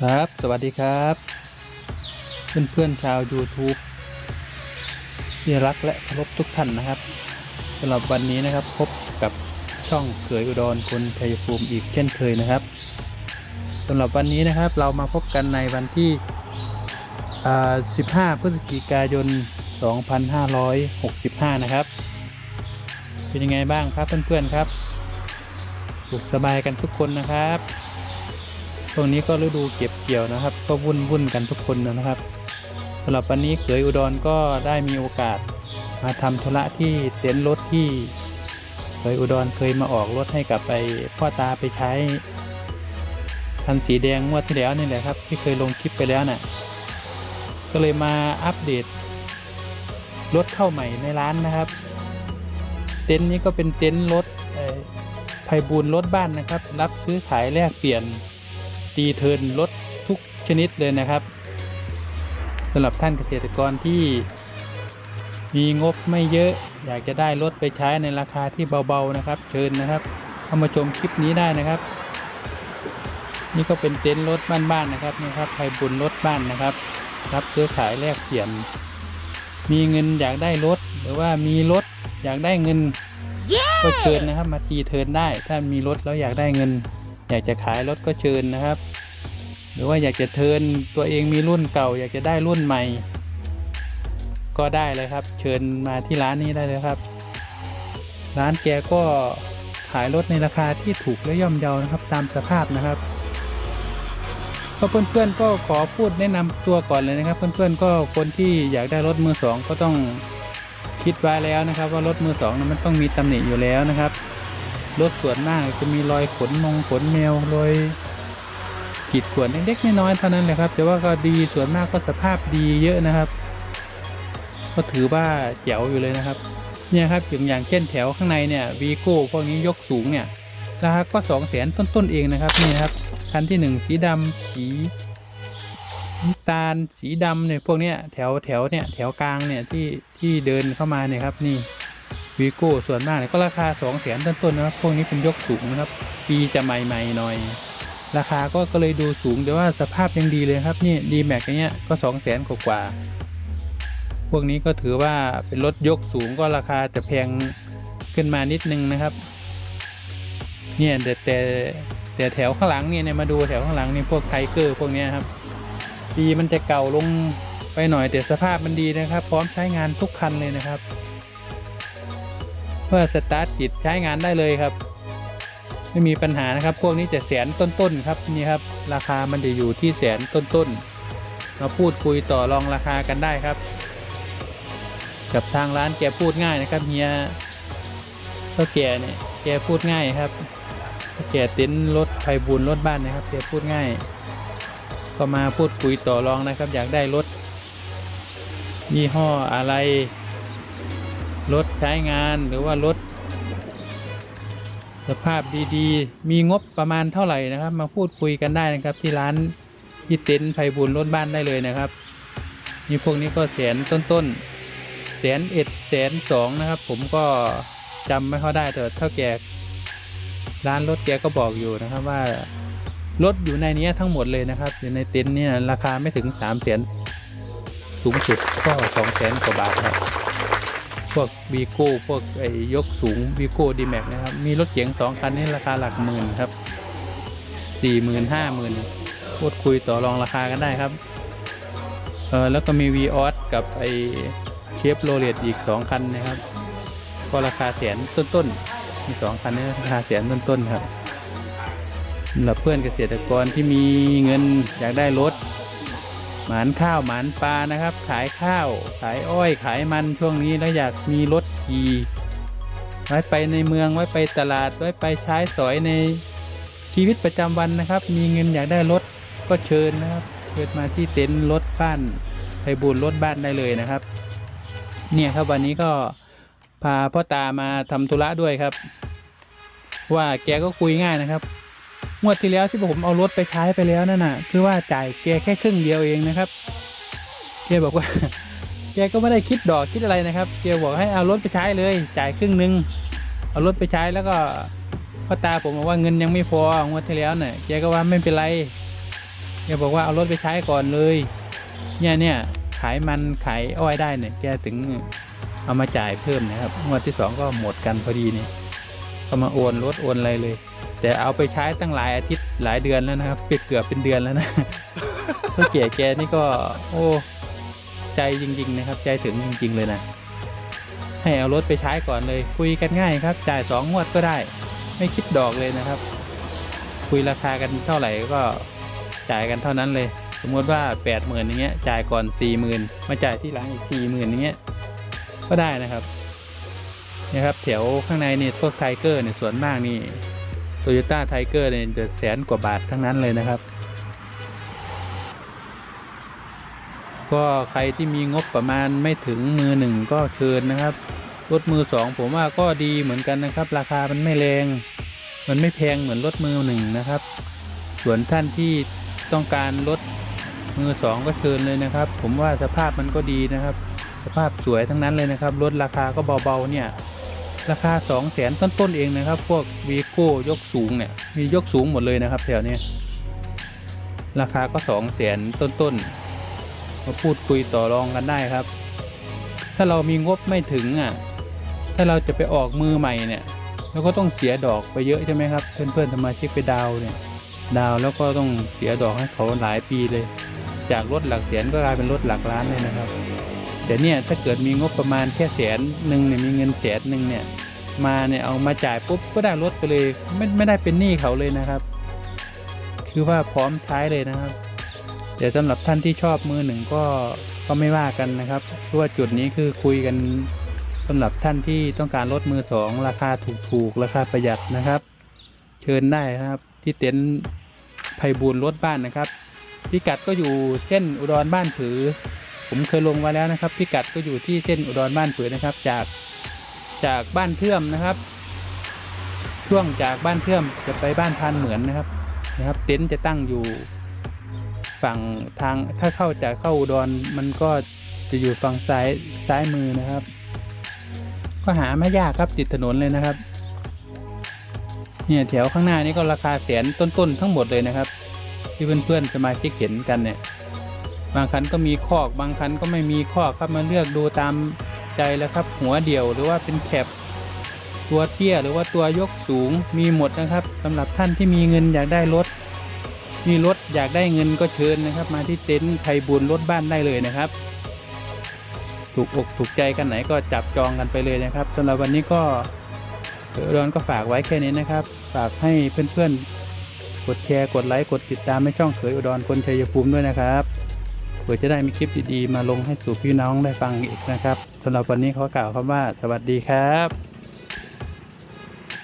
ครับ สวัสดีครับ เพื่อนเพื่อนชาว YouTube ที่รักและเคารพทุกท่านนะครับสำหรับวันนี้นะครับพบกับช่องเขยอุดรคนชัยภูมิอีกเช่นเคยนะครับสำหรับวันนี้นะครับเรามาพบกันในวันที่ 15 พฤศจิกายน 2565 นะครับ เป็นยังไงบ้างครับเพื่อนๆครับสุขสบายกันทุกคนนะครับ ช่วงนี้ก็ฤดูเก็บเกี่ยวนะครับ ก็วุ่นวุ่นกันทุกคนนะครับสำหรับวันนี้เขยอุดรก็ได้มีโอกาสมาทำธุระที่เต็นท์รถที่เขยอุดรเคยมาออกรถให้กับไปพ่อตาไปใช้คันสีแดงงวดที่แล้วนี่แหละครับ ที่เคยลงคลิปไปแล้วน่ะก็เลยมาอัปเดตรถเข้าใหม่ในร้านนะครับ เต็นท์นี้ก็เป็นเต็นท์รถเอ่อไพบูลรถบ้านนะครับ รับซื้อขายแลกเปลี่ยน ตีเทิร์นรถทุกชนิดเลยนะครับสำหรับท่านเกษตรกรที่มีงบไม่เยอะอยากจะได้รถไปใช้ในราคาที่เบาๆนะครับ เชิญนะครับเข้ามาชมคลิปนี้ได้นะครับ นี่ก็เป็นเต็นท์รถบ้านๆนะครับนี่ครับไพบุญรถบ้านนะครับ รับซื้อขายแลกเปลี่ยน มีเงินอยากได้รถหรือว่ามีรถอยากได้เงินก็เชิญนะครับ มาตีเทิร์นได้ ถ้ามีรถแล้วอยากได้เงิน อยากจะขายรถก็เชิญนะครับห รือว่าอยากจะเทินตัวเองมีรุ่นเก่า อยากจะได้รุ่นใหม่ ก็ได้เลยครับ เชิญมาที่ร้านนี้ได้เลยครับ ร้านแกก็ขายรถในราคาที่ถูกและย่อมเยานะครับ ตามสภาพนะครับก็เพื่อนๆก็ขอพูดแนะนำตัวก่อนเลยนะครับ เพื่อนๆก็คนที่อยากได้รถมือสองก็ต้องคิดไว้แล้วนะครับ ว่ารถมือสองมันต้องมีตำหนิอยู่แล้วนะครับรถส่วนมากจะมีรอยขนมงขนแมวรอย ขีดข่วนเล็กๆน้อยๆเท่านั้นแหละครับ แต่ว่าก็ดีส่วนมากก็สภาพดีเยอะนะครับ ก็ถือว่าแจ๋วอยู่เลยนะครับ เนี่ยครับอย่างอย่างเช่นแถวข้างในเนี่ยวีโก้พวกนี้ยกสูงเนี่ยราคาก็สองแสนต้นๆเองนะครับนี่ครับคันที่หนึ่งสีดำสีน้ำตาลสีดำเนี่ยพวกเนี้ยแถวแถวเนี่ยแถวกลางเนี่ยที่ที่เดินเข้ามาเนี่ยครับนี่วีโก้ส่วนมากเนี่ยก็ราคา2 0 0แสนต้นๆนะครับพวกนี้เป็นยกสูงนะครับปีจะใหม่ๆหน่อย ราคาก็ก็เลยดูสูงแต่ว่าสภาพยังดีเลยครับนี่ดีแม็กอย่างเงี้ยก็2 0 0แสนกว่าพวกนี้ก็ถือว่าเป็นรถยกสูงก็ราคาจะแพงขึ้นมานิดนึงนะครับ เนี่ยแต่แต่แต่แถวข้างหลังเนี่ยมาดูแถวข้างหลังนี่พวกไทเกอร์พวกนี้ครับปีมันจะเก่าลงไปหน่อยแต่สภาพมันดีนะครับ พร้อมใช้งานทุกคันเลยนะครับ เพื่อสตาร์ทติดใช้งานได้เลยครับ ไม่มีปัญหานะครับ พวกนี้จะแสนต้นๆครับนี่ครับ ราคามันจะอยู่ที่แสนต้นๆมาพูดคุยต่อรองราคากันได้ครับ กับทางร้านแกพูดง่ายนะครับเฮียก็แกเนี่ยแกพูดง่ายครับแกเต็นรถไฟบุญรถบ้านนะครับแกพูดง่าย ก็มาพูดคุยต่อรองนะครับ อยากได้รถยี่ห้ออะไรรถใช้งานหรือว่ารถ สภาพดีๆ มีงบประมาณเท่าไหร่นะครับ มาพูดคุยกันได้นะครับ ที่ร้านที่เต็นท์ไพบุญรถบ้านได้เลยนะครับมีพวกนี้ก็แสนต้นๆแสนเอ็ดแสนสองนะครับ ผมก็จำไม่ค่อยได้แต่เท่าแก่ร้านรถแกก็บอกอยู่นะครับว่ารถอยู่ในนี้ทั้งหมดเลยนะครับ อยู่ในเต็นท์เนี่ยราคาไม่ถึงสามแสนสูงสุดก็สองแสนกว่าบาทครับ พวกวีโก้พวกไอ้ยกสูงวีโก้ดีแม็กนะครับ มีรถเก๋งสองคันนี่ราคาหลักหมื่นครับสี่หมื่นห้าหมื่นพูดคุยต่อรองราคากันได้ครับเออแล้วก็มีวีออสกับไอ้เชฟโรเลตอีกสองคันนะครับ ก็ราคาแสนต้นๆมีสองคันนี้ราคาแสนต้นๆครับสำหรับเพื่อนเกษตรกรที่มีเงินอยากได้รถ หมานข้าวหมานปลานะครับ ขายข้าว ขายอ้อยขายมันช่วงนี้แล้วอยากมีรถขี่ไว้ไปในเมืองไว้ไปตลาดไว้ไปใช้สอยในชีวิตประจำวันนะครับ มีเงินอยากได้รถก็เชิญนะครับเชิญมาที่เต็นท์รถบ้านไพบูลย์รถบ้านได้เลยนะครับ เนี่ยครับวันนี้ก็พาพ่อตามาทำธุระด้วยครับ ว่าแกก็คุยง่ายนะครับ งวดที่แล้วที่ผมเอารถไปใช้ไปแล้วนั่นน่ะ คือว่าจ่ายแกแค่ครึ่งเดียวเองนะครับแกบอกว่า แกก็ไม่ได้คิดดอกคิดอะไรนะครับแกบอกให้เอารถไปใช้เลย จ่ายครึ่งนึงเอารถไปใช้แล้วก็พ่อตาผมบอกว่าเงินยังไม่พองวดที่แล้วเนี่ยแกก็ว่าไม่เป็นไรแกบอกว่าเอารถไปใช้ก่อนเลย เนี่ยเนี่ยขายมันขายอ้อยได้เนี่ยแกถึงเอามาจ่ายเพิ่มนะครับงวดที่สองก็หมดกันพอดีนี่ก็มาโอนรถโอนอะไรเลย แต่เอาไปใช้ตั้งหลายอาทิตย์หลายเดือนแล้วนะครับเกือบเป็นเดือนแล้วนะก็เก๋แกนี่ก็ โอ้ใจจริง ๆ นะครับ ใจถึงจริง ๆ เลยนะ ให้เอารถไปใช้ก่อนเลย คุยกันง่ายครับ จ่ายสองงวดก็ได้ ไม่คิดดอกเลยนะครับ คุยราคากันเท่าไหร่ก็จ่ายกันเท่านั้นเลย สมมติว่าแปดหมื่นอย่างเงี้ยจ่ายก่อนสี่หมื่นมาจ่ายที่หลังอีกสี่หมื่นอย่างเงี้ยก็ได้นะครับนี่ครับแถวข้างในนี่พวกไทเกอร์เนี่ยส่วนมากนี่ โตโยต้าไทเกอร์เนี่ยจะแสนกว่าบาททั้งนั้นเลยนะครับ ก็ใครที่มีงบประมาณไม่ถึงมือหนึ่งก็เชิญนะครับ รถมือสองผมว่าก็ดีเหมือนกันนะครับ ราคามันไม่แรง มันไม่แพงเหมือนรถมือหนึ่งนะครับ ส่วนท่านที่ต้องการรถมือสองก็เชิญเลยนะครับ ผมว่าสภาพมันก็ดีนะครับ สภาพสวยทั้งนั้นเลยนะครับ รถราคาก็เบาๆเนี่ย ราคา2องแสนต้นๆเองนะครับ พวกวีโก้ยกสูงเนี่ยมียกสูงหมดเลยนะครับแถวนี้ราคาก็2องแสนต้นๆมาพูดคุยต่อรองกันได้ครับ ถ้าเรามีงบไม่ถึงอะถ้าเราจะไปออกมือใหม่เนี่ยเราก็ต้องเสียดอกไปเยอะใช่ไหมครับเพื่อนๆสมาชิกไปดาวเนี่ยดาวแล้วก็ต้องเสียดอกให้เขาหลายปีเลย จากรถหลักแสนก็กลายเป็นรถหลักล้านเลยนะครับ แต่เนี่ยถ้าเกิดมีงบประมาณแค่แสนหนึ่งเนี่ยมีเงินแสนหนึ่งเนี่ยมาเนี่ยเอามาจ่ายปุ๊บก็ได้รถไปเลยไม่ไม่ได้เป็นหนี้เขาเลยนะครับ คือว่าพร้อมใช้เลยนะครับแต่สำหรับท่านที่ชอบมือหนึ่งก็ก็ไม่ว่ากันนะครับเพราะว่าจุดนี้คือคุยกันสำหรับท่านที่ต้องการรถมือสองราคาถูกๆราคาประหยัดนะครับ เชิญได้นะครับ ที่เต็นท์ไพบูลรถบ้านนะครับพิกัดก็อยู่เส้นอุดรบ้านผือ ผมเคยลงไว้แล้วนะครับ พิกัดก็อยู่ที่เส้นอุดรบ้านผือนะครับ จากจากบ้านเทื่อมนะครับ ช่วงจากบ้านเทื่อมจะไปบ้านพานเหมือนนะครับนะครับ เต็นท์จะตั้งอยู่ฝั่งทางถ้าเข้าจากเข้าอุดรมันก็จะอยู่ฝั่งซ้ายซ้ายมือนะครับ ก็หาไม่ยากครับติดถนนเลยนะครับเนี่ยแถวข้างหน้านี้ก็ราคาแสนต้นๆทั้งหมดเลยนะครับ ที่เพื่อนๆสมาชิกเห็นกันเนี่ย บางคันก็มีคอกบางคันก็ไม่มีคอกครับมาเลือกดูตามใจแล้วครับ หัวเดี่ยวหรือว่าเป็นแคปตัวเตี้ยหรือว่าตัวยกสูงมีหมดนะครับสำหรับท่านที่มีเงินอยากได้รถมีรถอยากได้เงินก็เชิญนะครับ มาที่เต็นท์ไทยบุญรถบ้านได้เลยนะครับ ถูกอกถูกใจกันไหนก็จับจองกันไปเลยนะครับสำหรับวันนี้ก็เออรอนก็ฝากไว้แค่นี้นะครับ ฝากให้เพื่อนๆกดแชร์กดไลค์กดติดตามให้ช่องเขยอุดรคนชัยภูมิด้วยนะครับ พื่อจะได้มีคลิปดีๆ มาลงให้สู่พี่น้องได้ฟังอีกนะครับสำหรับวันนี้ขอกล่าวคำว่า สวัสดีครับ